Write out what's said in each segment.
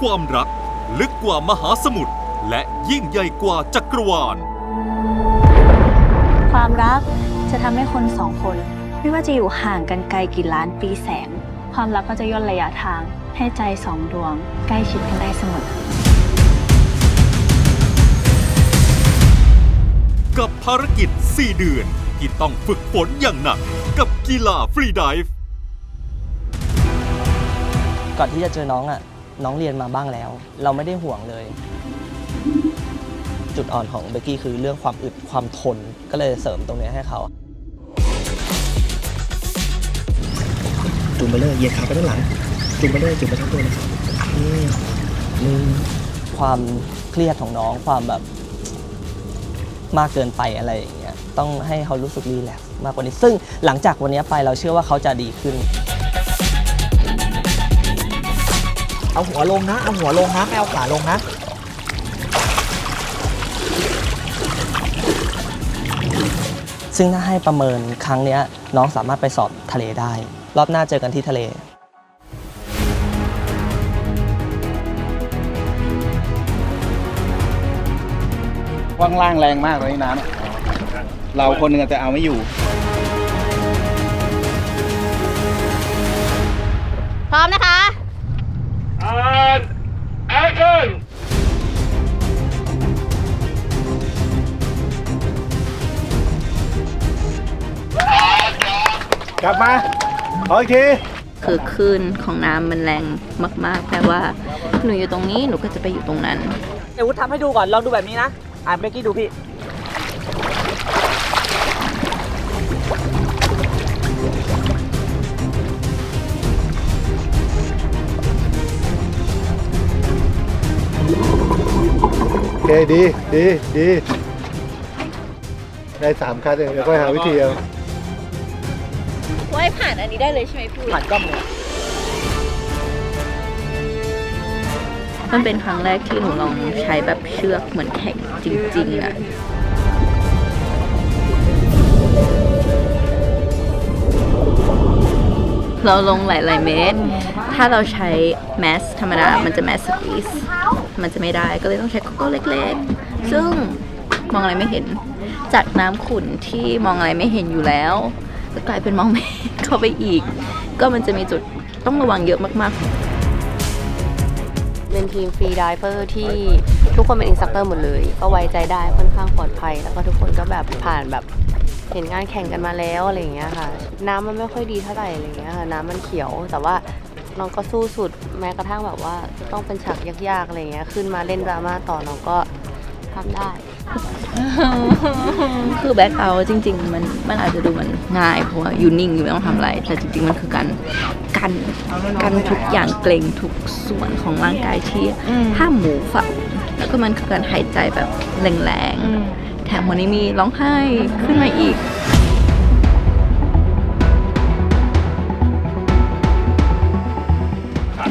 ความรัก ลึกกว่ามหาสมุทรและยิ่งใหญ่กว่าจักรวาล ความรักจะทำให้คนสองคน ไม่ว่าจะอยู่ห่างกันไกลกี่ล้านปีแสง ความรักก็จะย่นระยะทาง ให้ใจสองดวง ใกล้ชิดกันได้เสมอกับภารกิจ 4 เดือน ที่ต้องฝึกฝนอย่างหนัก กับกีฬาฟรีดิฟก่อนที่จะเจอน้องอะ น้องเรียนมาบ้างแล้ว เราไม่ได้ห่วงเลย จุดอ่อนของเบกกี้คือเรื่องความอึดความทนก็เลยเสริมตรงเนี้ยให้เขาจุ่มไปเลยเหยียดขาไปด้านหลัง จุ่มไปเลยจุ่มไปทั้งตัวเลยนี่หนึ่งความเครียดของน้องความแบบมากเกินไปอะไรอย่างเงี้ยต้องให้เขารู้สึกรีแลกซ์มากกว่านี้ ซึ่งหลังจากวันนี้ไปเราเชื่อว่าเขาจะดีขึ้น เอาหัวลงนะ เอาหัวลงนะ ไม่เอาขาลงนะ ซึ่งถ้าให้ประเมินครั้งเนี้ยน้องสามารถไปสอบทะเลได้ รอบหน้าเจอกันที่ทะเลว่างล่างแรงมากเลยน้ำอะเราคนหนึ่งแต่เอาไม่อยู่ พร้อมนะคะ กลับมาขออีกทีคือคลื่นของน้ำมันแรงมาก ๆ แปลว่า หนูอยู่ตรงนี้หนูก็จะไปอยู่ตรงนั้น เดี๋ยววุฒทำให้ดูก่อน ลองดูแบบนี้นะ อ่านเบกกี้ดูพี่ ดีดีดีได้สามคันเองเดี๋ยวค่อยหาวิธีเอา ไว้ผ่านอันนี้ได้เลยใช่ไหมพี่ผ่านกล้องเลยมันเป็นครั้งแรกที่หนูลองใช้แบบเชือกเหมือนแข่งจริงๆอะเราลงหลายๆเมตร ถ้าเราใช้แมสธรรมดา มันจะแมสสควีส มันจะไม่ได้ก็เลยต้องใช้โกโก้เล็กๆ ซึ่งมองอะไรไม่เห็น จากน้ำขุ่นที่มองอะไรไม่เห็นอยู่แล้วก็กลายเป็นมองไม่เข้าไปอีก ก็มันจะมีจุดต้องระวังเยอะมากๆ เป็นทีมฟรีดิเวอร์ที่ทุกคนเป็นอินสตรัคเตอร์หมดเลย ก็ไว้ใจได้ค่อนข้างปลอดภัย แล้วก็ทุกคนก็แบบผ่านแบบเห็นงานแข่งกันมาแล้วอะไรอย่างเงี้ยค่ะ น้ำมันไม่ค่อยดีเท่าไหร่อะไรอย่างเงี้ยค่ะน้ำมันเขียวแต่ว่า น้องก็สู้สุดแม้กระทั่งแบบว่าต้องเป็นฉากยากๆอะไรอย่างเงี้ยขึ้นมาเล่นดราม่าต่อน้องก็ทำได้ คือแบ็คเอาท์จริง ๆ มันมันอาจจะดูมันง่ายเพราะว่าอยู่นิ่งอยู่ไม่ต้องทำอะไร แต่จริง ๆ มันคือการกันกันทุกอย่างเกรงทุกส่วนของร่างกายที่ห้ามหมูฝักแล้วก็มันคือการหายใจแบบแรงๆแถมวันนี้มีร้องไห้ขึ้นมาอีก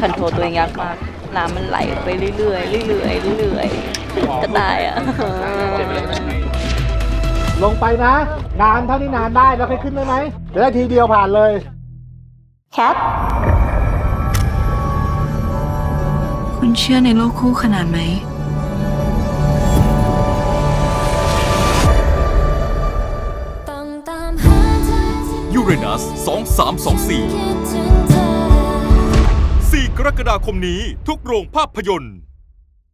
คอนโทรลตัวเองยากมาก น้ำมันไหลไปเรื่อยๆเรื่อยๆเรื่อยๆจะตายอะ ลงไปนะ นานเท่านี้นานได้แล้วค่อยขึ้นได้ไหมเดี๋ยวได้ทีเดียวผ่านเลยแคปคุณเชื่อในโลกคู่ขนาดไหม ยูเรนัส2324 4 กรกฎาคมนี้ทุกโรงภาพยนตร์